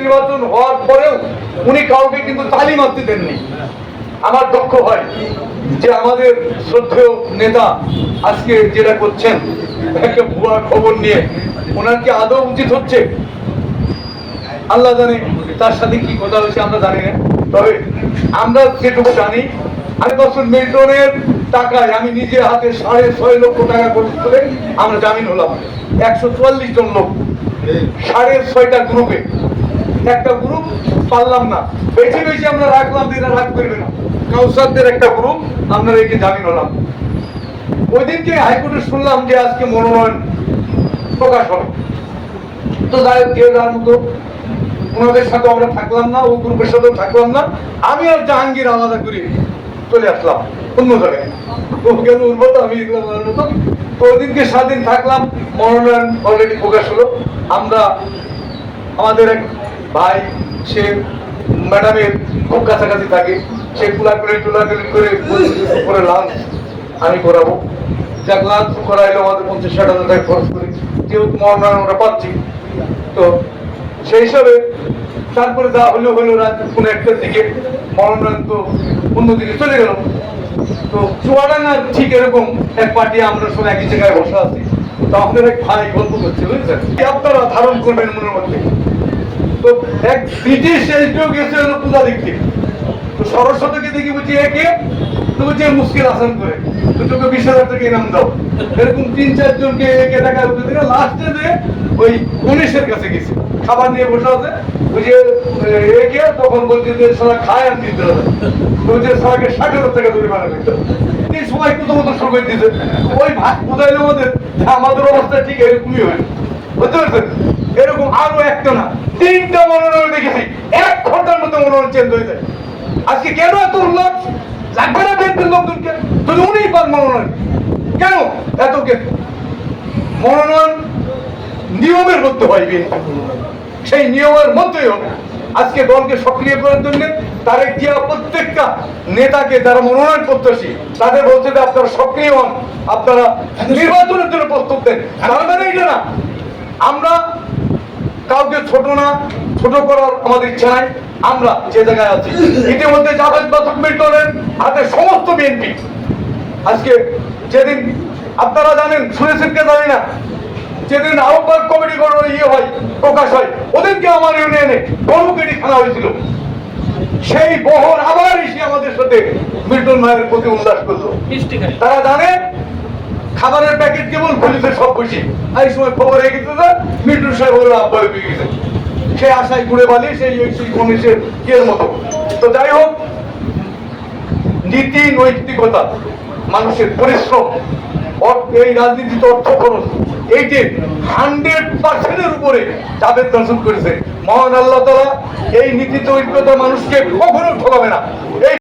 নির্বাচন হওয়ার পরেও উনি কাউকে কিন্তু তালি মারতে দেননি। আমার দক্ষ হয় যে আমাদের শ্রদ্ধেয় নেতা আজকে যেটা করছেন একটা ভুয়া খবর নিয়ে ওনার কি আদৌ উচিত হচ্ছে? আল্লাহ জানে তার সাথে কি কথা হয়েছে, আমরা জানি না। তবে আমরা যেটুকু জানি, আমি বছর মিল্টনের টাকায় আমি নিজে হাতে সাড়ে ছয় লক্ষ টাকা খরচ করে আমরা জামিন হলাম। একশো চুয়াল্লিশ জন লোক, সাড়ে ছয়টা গ্রুপে একটা গ্রুপ পারলাম না। বেশি বেশি আমরা রাখলাম এরা রাগ করবে না। কাউসারদের একটা গ্রুপ আমরা রেখে জামিন হলাম। ওই দিনকে হাইকোর্টে শুনলাম যে আজকে মনোনয়ন প্রকাশ হবে। তো যাই যে যার মতো ওনাদের সাথে আমরা থাকলাম না, ও গ্রুপের সাথেও থাকলাম না। আমি আর জাহাঙ্গীর আলাদা করে চলে আসলাম অন্য জায়গায়। ও ওর মতো আমি মতো। তো ওদিনকে স্বাধীন থাকলাম, মনোনয়ন অলরেডি প্রকাশ হলো। আমরা আমাদের এক ভাই, সে ম্যাডামের খুব কাছাকাছি থাকে, সে কুলাকুলি টুলাকুলি করে করে লাঞ্চ আমি করাবো যাক লাঞ্চ করাইলো আমাদের পঞ্চাশ ষাট হাজার টাকা খরচ করি। যেহেতু মনোনয়ন আমরা পাচ্ছি, তো সেই হিসাবে তারপরে যা হলো হলো রাত কোনো একটার দিকে মনোনয়ন তো অন্যদিকে চলে গেল। তো চুয়াডাঙ্গার ঠিক এরকম, এক পার্টি আমরা সব একই জায়গায় বসে আছি। তো আমাদের এক ভাই গল্প করছে বুঝছেন কি আপনারা ধারণ করবেন মনের মধ্যে? তো এক ব্রিটিশ এসডিও গেছে পূজা দেখতে তো সরস্বতীকে দেখি বলছি একে তো বলছে মুশকিল আসান করে। তো তোকে বিশ হাজার টাকা ইনাম দাও। এরকম তিন চারজনকে একে টাকা উঠে দিলে। লাস্টে যে ওই গণেশের কাছে গেছে। খাবার নিয়ে বসে আছে। যে একে তখন বলছে যে সারা খায় আর দিতে হবে। যে সারাকে ষাট হাজার টাকা করতে হবে। এই সময় কত মতো করে দিতে ওই ভাগ বুঝাইলো আমাদের আমাদের অবস্থা ঠিক এরকমই হয়। বুঝতে পারছেন? এরকম আরও একটা না তিনটা মনোনয়ন দেখেছি এক ঘণ্টার মধ্যে মনোনয়ন চেঞ্জ হয়ে যায়। আজকে কেন এত উল্লাস? লাগবে না বিএনপির লোকজনকে? যদি উনিই পান মনোনয়ন। কেন? এত কে মনোনয়ন নিয়মের মধ্যে হয় বিএনপি সেই নিয়মের মধ্যেই হবে। আজকে দলকে সক্রিয় করার জন্য তারেক জিয়া প্রত্যেকটা নেতাকে যারা মনোনয়ন প্রত্যাশী তাদের বলছে যে আপনারা সক্রিয় হন আপনারা নির্বাচনের জন্য প্রস্তুত দেন। তার মানে এটা না আমরা কাউকে ছোট না ছোট করার আমাদের ইচ্ছা নাই। আমরা যে জায়গায় আছি ইতিমধ্যে জাভেদ বাসুক মিল্টনের হাতে সমস্ত বিএনপি। আজকে যেদিন আপনারা জানেন শুনেছেন কে জানি না যেদিন আহ্বায়ক কমিটি কোনো ইয়ে হয় প্রকাশ হয় ওদেরকে আমার ইউনিয়নে গণকেটি খানা হয়েছিল। সেই বহর আবার এসে আমাদের সাথে মিল্টন ভাইয়ের প্রতি উল্লাস করল। তারা জানে খাবারের প্যাকেট কেবল খুলিতে সব খুশি এই সময় খবর গেছে যে মিল্টন সাহেব হলো আব্বাই পেয়ে গেছে। সেই আশায় ঘুরে বালি সেই সেই কমিশনের ইয়ের মতো। তো যাই হোক, নীতি, নৈতিকতা, মানুষের পরিশ্রম এই রাজনীতিতে অর্থ খরচ, এই যে হান্ড্রেড পার্সেন্টের উপরে জাভেদ দর্শন করেছে। মহান আল্লাহ তালা এই নীতি নৈতিকতা মানুষকে কখনো ঠকাবে না। এই